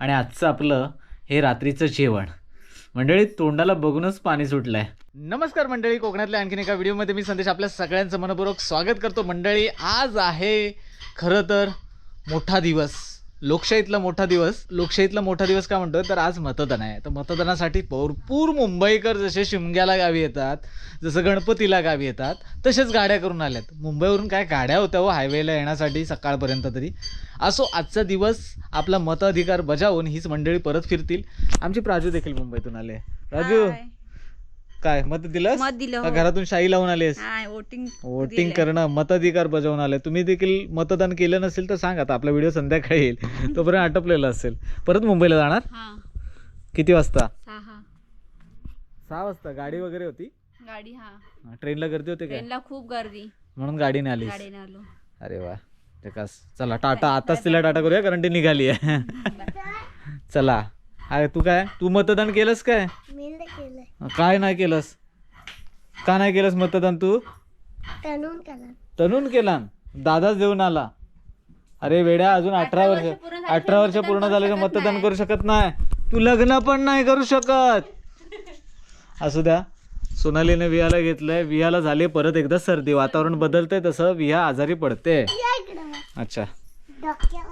आणि आजचं आपलं हे रात्रीचं जेवण. मंडळी तोंडाला बघूनच पाणी सुटलंय. नमस्कार मंडळी कोकणातल्या आणखीन एका व्हिडिओमध्ये मी संदेश आपल्या सगळ्यांचं मनपूर्वक स्वागत करतो. मंडळी आज आहे खरं तर मोठा दिवस. लोकशाहीतला मोठा दिवस लोकशाहीतला मोठा दिवस का म्हणतो तर आज मतदान आहे. तर मतदानासाठी भरपूर मुंबईकर जसे शिमग्याला गावी येतात जसं गणपतीला गावी येतात तसेच गाड्या करून आल्यात. मुंबईवरून काय गाड्या होत्या हो हायवेला येण्यासाठी सकाळपर्यंत तरी. असो आजचा दिवस आपला मताधिकार बजावून हीच मंडळी परत फिरतील. आमची प्राजू देखील मुंबईतून आले राजू काय मत दिलंस? मत दिलं का हो. घरातून शाई लावून आलेस वोटिंग वोटिंग करणं मताधिकार बजावून आले तुम्ही देखील मतदान केलं नसेल तर सांगा आता आपला व्हिडिओ संध्याकाळी येईल. तोपर्यंत आटपलेला असेल. परत मुंबईला जाणार? हा. किती वाजता? सहा. सहा वाजता. गाडी वगैरे होती? गाडी हा. ट्रेनला गर्दी होते काय ट्रेनला खूप गर्दी. म्हणून गाडीने आलीस. गाडीने आलो. अरे वा. जकास चला टाटा आताच तिला टाटा करूया कारण ती निघाली आहे. चला. अरे तू काय? तू मतदान केलंस काय? मी नाही केलंय. काय नाही केलंस? का नाही केलंस मतदान तू? तणून कला तनून केला दादाच देऊन आला. अरे वेड्या अजून अठरा वर्ष अठरा वर्ष पूर्ण झाले का मतदान करू शकत नाही. तू लग्न पण नाही करू शकत. असू द्या. सोनालीने वियाला घेतलंय. वियाला झाली परत एकदा सर्दी. वातावरण बदलतंय तसं. विया आजारी पडते. अच्छा.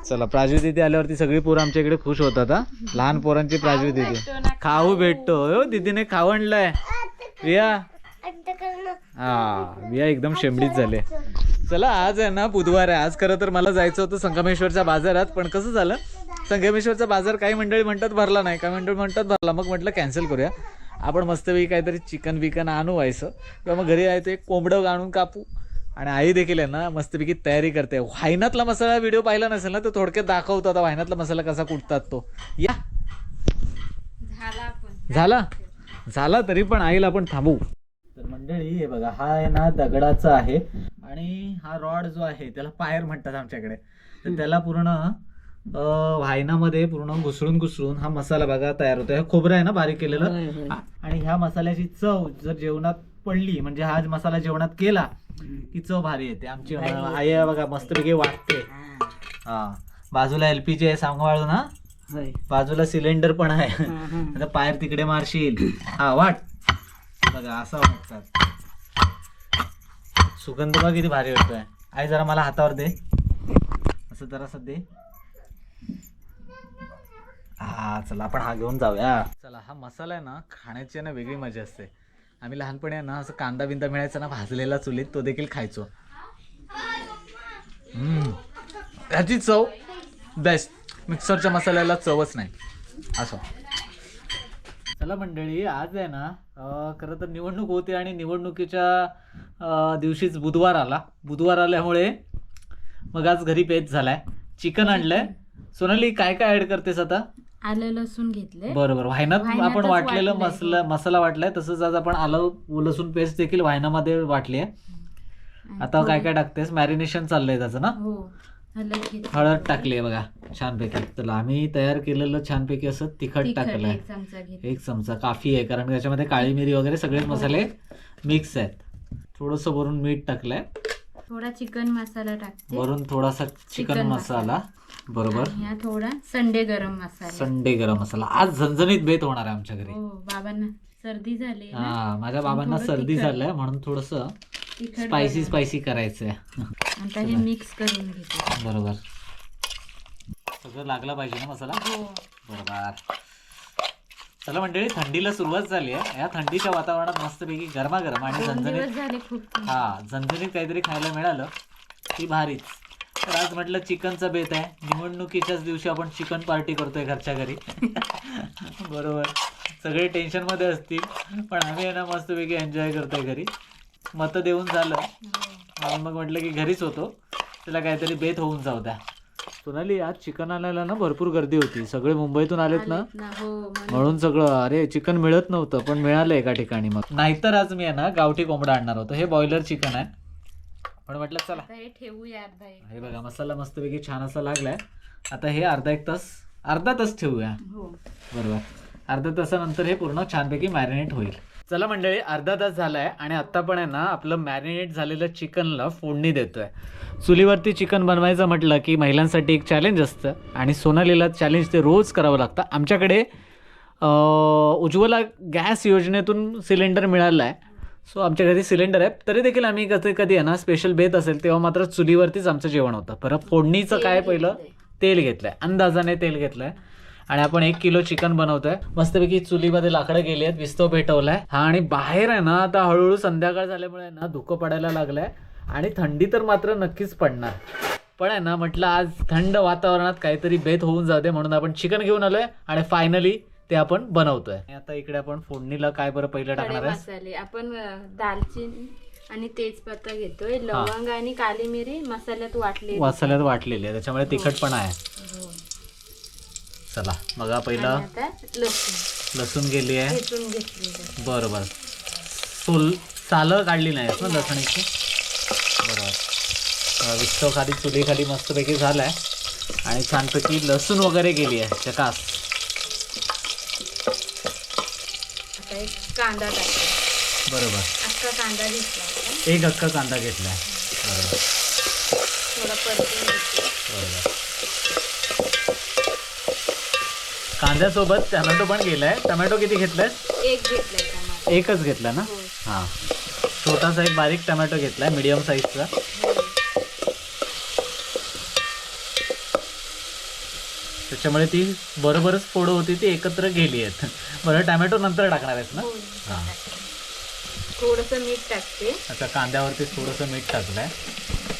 चला प्राजू दिदी आल्यावरती सगळी पोरं आमच्या इकडे खुश होतात हा. लहान पोरांची प्राजू दिदी खाऊ भेटतो हो दीदीने अड्ड करणं हा विया एकदम शेंबडीच झाले. चला आज आहे ना बुधवार आहे. आज खरं तर मला जायचं होतं संगमेश्वरच्या बाजारात पण कसं झालं? संगमेश्वरचा बाजार काही मंडळी म्हणतात भरला नाही. काही मंडळी म्हणतात भरला. मग म्हटलं कॅन्सल करूया. आपण मस्तपैकी काहीतरी चिकन बिकन आणू व्हायचं. किंवा मग घरी आहे ते कोंबडं आणून कापू. आणि आई देखील आहे ना मस्तपैकी तयारी करते. वायनातला मसाला व्हिडिओ पाहिला नसेल ना तो थोडक्यात दाखवतो आता वायनातला मसाला कसा कुटतात तो. या. झाला आपण. झाला? झाला तरी पण आईला आपण थांबू तर मंडळी हे बघा हा आहे ना दगडाचा आहे. आणि हा रॉड जो आहे त्याला पायर म्हणतात आमच्याकडे. तर त्याला पूर्ण अं, व्हायनामध्ये पूर्ण घुसळून घुसळून हा मसाला बघा तयार होतो हे खोबरं आहे ना बारीक केलेलं? आणि ह्या मसाल्याची चव जर जेवणात पडली म्हणजे हा मसाला जेवणात केला की चव भारी येते. आमची आई बघा मस्तपैकी वाटते हा. बाजूला एलपीजी आहे सांगवाळू ना? बाजूला सिलेंडर पण आहे. आता पायर तिकडे मारशील. हा वाट. बघा असं वाटतात. सुगंध बघ किती भारी वाटतोय आई जरा मला हातावर दे. असं जरासं दे. हा चला आपण हा घेऊन जाऊया. चला हा मसाला आहे ना खाण्याची ना वेगळी मजा असते. आम्ही लहानपणी आहे ना असं कांदा बिंदा मिळायचा ना भाजलेला चुलीत तो देखील खायचो. त्याची ह्याची चव बेस्ट मिक्सरच्या मसाल्याला चवच नाही. असं. चला मंडळी आज आहे ना खरं तर निवडणूक होती आणि निवडणुकीच्या दिवशीच बुधवार आला. बुधवार आल्यामुळे मग आज घरी पेच झालाय. चिकन आणलंय. सोनाली काय काय ऍड करतेस आता? आलं लसूण घेतले बरोबर. व्हायनात आपण वाटलेलं वाटलंय. मसाला मसाला वाटलाय. तसंच आज आपण आलं लसूण पेस्ट देखील व्हायनामध्ये वाटली आहे आता काय काय टाकतेस? मॅरिनेशन चाललंय त्याचं ना? हो. हळद घेतली. हळद टाकली आहे बघा छानपैकी. तर आम्ही तयार केलेलं छानपैकी असं तिखट तिखट टाकलंय. एक चमचा घेतला. एक चमचा. काफी आहे कारण त्याच्यामध्ये काळी मिरी वगैरे सगळेच मसाले मिक्स आहेत. थोडंसं वरून मीठ टाकलंय. थोडा चिकन मसाला टाकते. वरून थोडासा चिकन चिकन मसाला. बरोबर. आणि हा थोडा संडे गरम मसाला. संडे गरम मसाला. आज झणझणीत बेत होणार आहे आमच्या घरी हो बाबांना सर्दी झाली ना. हा माझ्या बाबांना थोडं सर्दी तिखट. झालंय म्हणून थोडस तिखट स्पायसी. स्पायसी करायचंय. आता हे मिक्स करून घेते. बरोबर. सगळं लागला पाहिजे ना मसाला? हो. बरोबर. चला मंडळी थंडीला सुरुवात झाली आहे. या थंडीच्या वातावरणात मस्तपैकी गरमागरम आणि दोन झणझणीत दिवस झाले खूप थंडी. हा झणझणीत काहीतरी खायला मिळालं. की भारीच. तर आज म्हटलं चिकनचा बेत आहे. निवडणुकीच्याच दिवशी आपण चिकन पार्टी करतोय घरच्या घरी. बरोबर. सगळे टेन्शनमध्ये असतील पण आम्ही आहे ना मस्तपैकी एन्जॉय करतोय घरी. मतं देऊन झालं. म्हणून मग म्हटलं की घरीच होतो. त्याला काहीतरी बेत होऊन जाऊ द्या. सोनाली आज चिकन आणायला ना भरपूर गर्दी होती. सगळे मुंबईतून आलेत ना? हो म्हणून. म्हणून सगळं अरे चिकन मिळत नव्हतं पण मिळालं एका ठिकाणी मग. नाहीतर आज मी आहे ना गावठी कोंबडा आणणार होतो. हे बॉयलर चिकन आहे. पण म्हटलं चला. आता हे ठेवूया अर्धा एक हे बघा मसाला मस्तपैकी छान असा लागलाय. आता हे अर्धा एक तास अर्धा तास ठेवूया. हो. बरोबर. अर्धा तासानंतर हे पूर्ण छानपैकी मॅरिनेट होईल. चला मंडळी अर्धा तास झालाय आणि आत्ता पण आहे ना आपलं मॅरिनेट झालेलं चिकनला फोडणी देतोय. चुलीवरती चिकन बनवायचं म्हटलं की महिलांसाठी एक चॅलेंज असतं आणि सोनालीला चॅलेंज ते रोज करावं लागतं. आमच्याकडे अं, उज्ज्वला गॅस योजनेतून सिलेंडर मिळाला आहे सो आमच्या घरी सिलेंडर आहे तरी देखील आम्ही कधी कधी आहे ना स्पेशल बेत असेल तेव्हा मात्र चुलीवरतीच आमचं जेवण होतं. परत फोडणीचं काय पहिलं? तेल घेतलंय. अंदाजाने तेल घेतलंय. आणि आपण एक किलो चिकन बनवतोय. मस्तपैकी चुलीमध्ये लाकडं गेली आहेत विस्तव पेटवलाय. हा आणि बाहेर आहे ना आता हळूहळू संध्याकाळ झाल्यामुळे ना धुकं पडायला लागलंय. आणि थंडी तर मात्र नक्कीच पडणार. पण आहे ना म्हटलं आज थंड वातावरणात काहीतरी बेत होऊन दे म्हणून आपण चिकन घेऊन आलोय. आणि फायनली ते आपण बनवतोय. आणि आता इकडे आपण फोडणीला काय बरं पहिलं खडे टाकणार आहे मसाले. आपण अं, दालचिनी आणि तेजपत्ता घेतोय. लवंग आणि काली मिरी मसाल्यात वाटले मसाल्यात वाटलेली आहे. त्याच्यामुळे तिखट पण आहे. हो. चला बघा पहिलं. आता लसूण. लसूण गेली आहे. ठेचून घेतलेलं बरं बरं. सोल सालं काढली नाही ना लसणीची? बरोबर. विस्तव खाली चुली खाली मस्तपैकी झालाय. आणि छानपैकी लसूण वगैरे गेली आहे. चकास आता एक कांदा टाकतो बरोबर. अख्खा कांदा घेतला आपण. एक अख्खा कांदा घेतलाय बरोबर. थोडा परतून घेतला. बरोबर. कांद्यासोबत टमॅटो पण गेलाय. टमॅटो किती घेतलाय? एक घेतलाय टमाटर एकच घेतला ना? हो. हां. छोटासा एक बारीक टमॅटो घेतलाय मीडियम साईजचा. हो. त्याच्यामुळे ती बरोबरच फोडं होती ती एकत्र गेली आहेत. बरं टमॅटो नंतर टाकणार आहेस ना? हो. हां. थोडंसं मीठ टाकते. आता कांद्यावरती थोडंसं मीठ टाकलंय.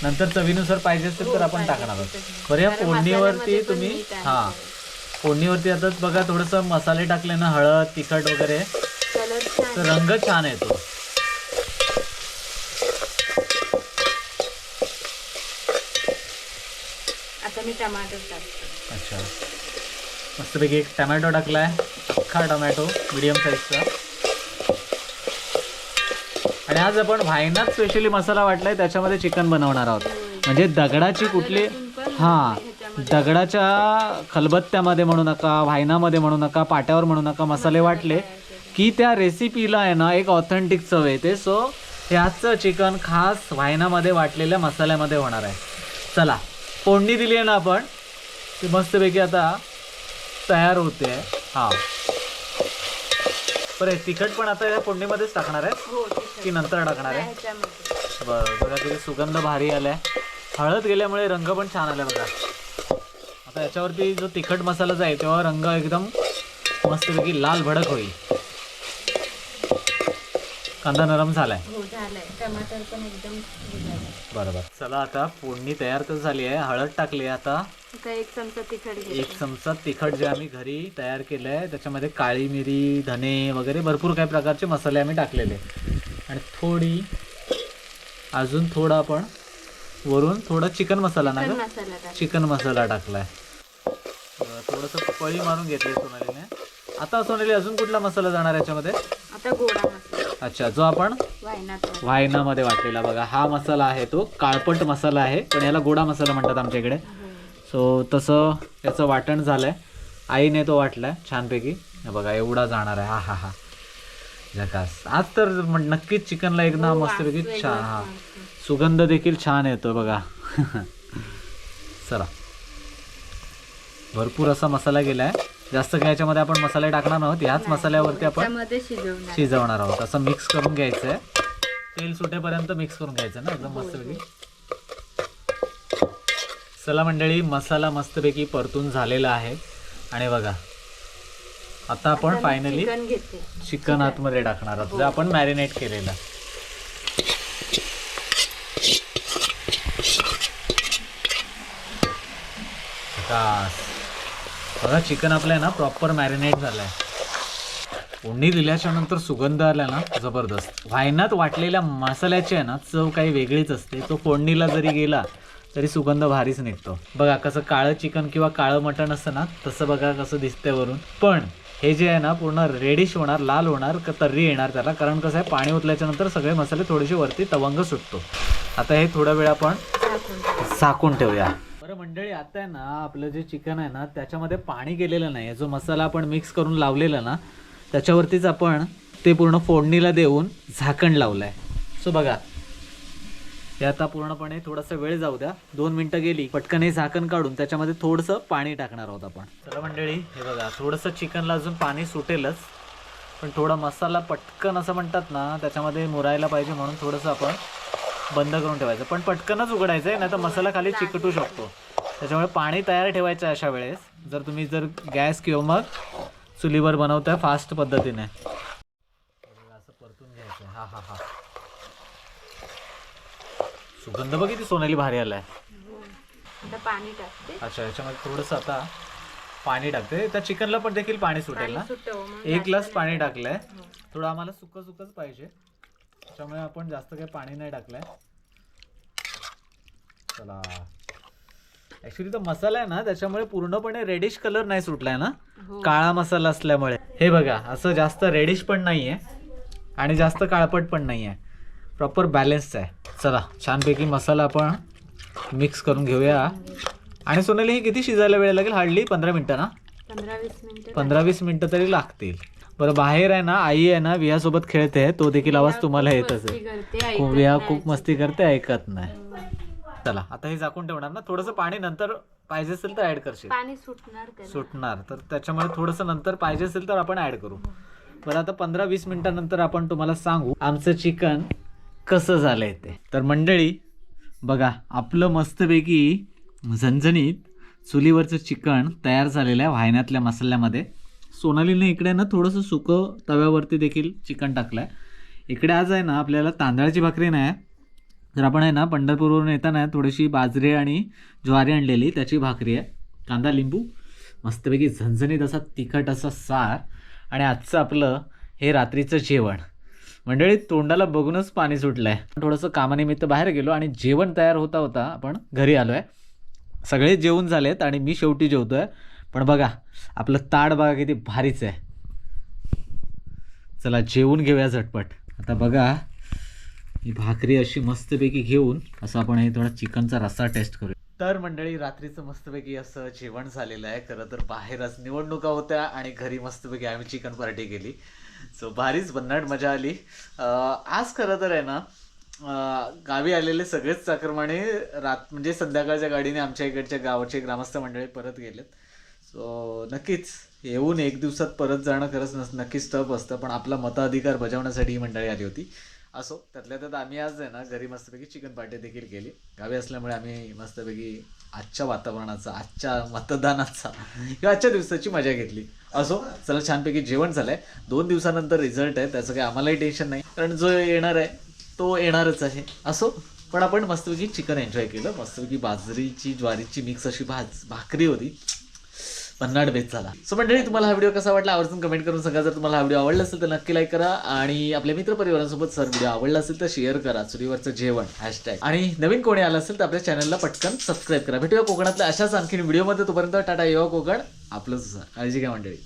नंतर चवीनुसार पाहिजे असेल तर हो, आपण टाकणार आहोत. बरं या फोडणीवरती तुम्ही आहे. हां. फोडणीवरती आता बघा थोडंसं मसाले टाकले ना हळद तिखट वगैरे. तर रंग छान येतो. आता मी टमाटर टाकते. अच्छा. मस्तपैकी एक टमॅटो टाकलाय. अख्खा टमॅटो मिडियम साईजचा आणि आज आपण व्हायनात स्पेशली मसाला वाटलाय त्याच्यामध्ये चिकन बनवणार आहोत. म्हणजे दगडाची कुठली पण हां दगडाच्या खलबत्त्यामध्ये म्हणू नका व्हायनामध्ये म्हणू नका पाट्यावर म्हणू नका मसाले वाटले की त्या रेसिपीला आहे ना एक ऑथेंटिक चव येते सो ह्याचं चिकन खास व्हायनामध्ये वाटलेल्या मसाल्यामध्ये होणार आहे. चला फोडणी दिली आहे ना आपण. ती मस्तपैकी आता तयार होते. हां. बरं तिखट पण आता या फोडणीमध्येच टाकणार आहे हो. की नंतर टाकणार आहे? ह्याच्यामध्ये. बरं बघा तिथे सुगंध भारी आलाय. हळद गेल्यामुळे रंग पण छान आला बघा. आता याच्यावरती जो तिखट मसाला जाईल तेव्हा रंग एकदम मस्तपैकी लाल भडक होईल. कांदा नरम झालाय. हो झालंय. टमाटर पण एकदम. बरोबर. चला आता फोडणी तयार तर झाली आहे. हळद टाकली आहे आता. एक चमचा तिखट एक चमचा तिखट जे आम्ही घरी तयार केलं आहे त्याच्यामध्ये काळी मिरी धने वगैरे भरपूर काही प्रकारचे मसाले आम्ही टाकलेले आणि थोडी अजून थोडा आपण वरून थोडा चिकन मसाला ना चिकन ग मसाला टाक चिकन मसाला टाकलाय. थोडंसं पळी मारून घेतली सोनालीने. आता सोनाली अजून कुठला मसाला जाणार याच्यामध्ये? आता गोडा मसाला. अच्छा जो आपण वायनात व्हायनामध्ये वाटलेला बघा हा मसाला आहे तो काळपट मसाला आहे पण याला गोडा मसाला म्हणतात आमच्या इकडे सो तसं याचं वाटण झालंय. आईने तो वाटलाय छानपैकी. हे बघा एवढा जाणार आहे. हा हा हा. जकास आज तर नक्कीच चिकनला एकदम हो, मस्तपैकी छान हा. सुगंध देखील छान येतो बघा. चला. भरपूर असा मसाला गेलाय. जास्त काय याच्यामध्ये आपण मसाले टाकणार आहोत. ह्याच मसाल्यावरती आपण शिजवणार. आहोत. असं मिक्स करून घ्यायचं आहे तेल सुटेपर्यंत मिक्स करून घ्यायचं ना एकदम मस्तपैकी चला मंडळी मसाला मस्तपैकी परतून झालेला आहे. आणि बघा आता आपण फायनली चिकन आतमध्ये टाकणार आहोत. जे आपण मॅरिनेट केलेलं. विकास. बघा चिकन आपलं आहे ना प्रॉपर मॅरिनेट झालंय. फोडणी दिल्याच्या नंतर सुगंध आला ना जबरदस्त. व्हायनात वाटलेल्या मसाल्याची आहे ना चव काही वेगळीच असते. तो फोडणीला जरी गेला तरी सुगंध भारीच निघतो. बघा कसं काळं चिकन किंवा काळं मटण असतं ना तसं बघा कसं दिसतंय वरून. पण हे जे आहे ना पूर्ण रेडिश होणार लाल होणार क तर्री येणार त्याला. कारण कसं आहे पाणी ओतल्याच्या नंतर सगळे मसाले थोडेसे वरती तवंग सुटतो. आता हे थोडा वेळ आपण. झाकून ठेवूया. मंडळी आता आहे ना आपलं जे चिकन आहे ना त्याच्यामध्ये पाणी गेलेलं नाही जो मसाला आपण मिक्स करून लावलेला ना त्याच्यावरतीच आपण ते पूर्ण फोडणीला देऊन झाकण लावलं आहे सो बघा हे आता पूर्णपणे थोडासा वेळ जाऊ द्या. दोन मिनटं गेली पटकन हे झाकण काढून त्याच्यामध्ये थोडंसं पाणी टाकणार आहोत आपण. चला मंडळी हे बघा थोडंसं चिकनला अजून पाणी सुटेलच पण थोडा मसाला पटकन असं म्हणतात ना त्याच्यामध्ये मुरायला पाहिजे म्हणून थोडंसं आपण बंद करून ठेवायचं. पण पटकनच उघडायचं आहे नाही तर मसाला खाली चिकटू शकतो. त्याच्यामुळे पाणी तयार ठेवायचं आहे अशा वेळेस. जर तुम्ही जर गॅस किंवा मग चुलीवर बनवताय फास्ट पद्धतीने. असं परतून घ्यायचं. हा हा हा. सुगंध बघ किती सोनेली भारी आलाय. पाणी टाकते. अच्छा याच्यामध्ये थोडंसं आता पाणी टाकते. त्या चिकनला पण देखील पाणी सुटेल ना? मग एक ग्लास पाणी टाकलंय. थोडं आम्हाला सुकं सुकंच पाहिजे. त्याच्यामुळे आपण जास्त काही पाणी नाही टाकलंय. चला. ऍक्च्युली तो मसाला आहे ना त्याच्यामुळे पूर्णपणे रेडिश कलर नाही सुटलाय ना. हो. काळा मसाला असल्यामुळे. हे बघा असं जास्त रेडिश पण नाहीये आणि जास्त काळपट पण नाहीये. प्रॉपर बॅलन्स्ड आहे. चला छानपैकी मसाला आपण मिक्स करून घेऊया. आणि सोनाली हे किती शिजायला वेळ लागेल? हार्डली पंधरा मिनिटं ना? पंधरा वीस मिनिटं तरी लागतील. बरं बाहेर आहे ना आई आहे ना वियासोबत खेळते तो देखील आवाज तुम्हाला खूप ऐकत विया. खूप मस्ती करते ऐकत नाही. चला आता हे झाकून ठेवणार ना. थोडंसं पाणी नंतर पाहिजे असेल तर ऍड करशील. पाणी सुटणार सुटणार. तर त्याच्यामुळे थोडंसं नंतर पाहिजे असेल तर आपण ऍड करू. बरं आता पंधरा वीस मिनिटानंतर आपण तुम्हाला सांगू आमचं चिकन कसं झालंय ते. तर मंडळी बघा आपलं मस्तपैकी झणझणीत चुलीवरचं चिकन तयार झालेलं आहे वाहण्यातल्या मसाल्यामध्ये. सोनालीने इकडे ना थोडंसं सुकं तव्यावरती देखील चिकन टाकलं आहे इकडे आज आहे ना आपल्याला तांदळाची भाकरी नाही तर आपण आहे ना पंढरपूरवरून येताना थोडीशी बाजरी आणि ज्वारी आणलेली त्याची भाकरी आहे. कांदा लिंबू मस्तपैकी झणझणीत असा तिखट असा सार आणि आजचं आपलं हे रात्रीचं जेवण. मंडळी तोंडाला बघूनच पाणी सुटलं आहे थोडंसं कामानिमित्त बाहेर गेलो आणि जेवण तयार होता होता आपण घरी आलो आहे सगळे जेवून झालेत आणि मी शेवटी जेवतो आहे पण बघा आपलं ताड बघा किती भारीच आहे. चला जेवून घेऊया झटपट. आता बघा ही भाकरी अशी मस्तपैकी घेऊन असं आपण हे थोडा चिकनचा रस्सा टेस्ट करू तर मंडळी रात्रीचं मस्तपैकी असं जेवण झालेलं आहे. खरं तर बाहेरच निवडणुका होत्या आणि घरी मस्तपैकी आम्ही चिकन पार्टी केली. सो भारीच भन्नाट मजा आली. आज खरं तर आहे ना गावी आलेले सगळेच चाकरमाने रात म्हणजे संध्याकाळच्या गाडीने आमच्या इकडच्या गावाचे ग्रामस्थ मंडळी परत गेलेत. सो नक्कीच येऊन एक दिवसात परत जाणं खरंच नस नक्कीच टफ असतं. पण आपला मताधिकार बजावण्यासाठी ही मंडळी आली होती. असो त्यातल्या त्यात आम्ही आज आहे ना घरी मस्तपैकी चिकन पार्टी देखील केली. गावी असल्यामुळे आम्ही मस्तपैकी आजच्या वातावरणाचा आजच्या मतदानाचा किंवा आजच्या दिवसाची मजा घेतली. असो चला छानपैकी जेवण झालंय. दोन दिवसानंतर रिझल्ट आहे त्याचं काही आम्हालाही टेन्शन नाही. कारण जो येणार आहे तो येणारच आहे. असो पण आपण मस्तपैकी चिकन एन्जॉय केलं. मस्तपैकी बाजरीची ज्वारीची मिक्स अशी भाज भाकरी होती. पन्नाड बेस झाला. सो मंडळी तुम्हाला हा व्हिडिओ कसा वाटला? आवर्जून कमेंट करून सांगा. जर तुम्हाला हा व्हिडिओ आवडला असेल तर नक्की लाईक करा आणि आपल्या मित्रपरिवारांसोबत सर व्हिडिओ आवडला असेल तर शेअर करा. चुरीवरचं जेवण हॅशटॅग आणि नवीन कोणी आलं असेल तर आपल्या चॅनलला पटकन सबस्क्राईब करा. भेटूया कोकणातल्या अशाच आणखीन व्हिडिओमध्ये तोपर्यंत टाटा युवा कोकण. आपलंच काळजी घ्या मंडळी.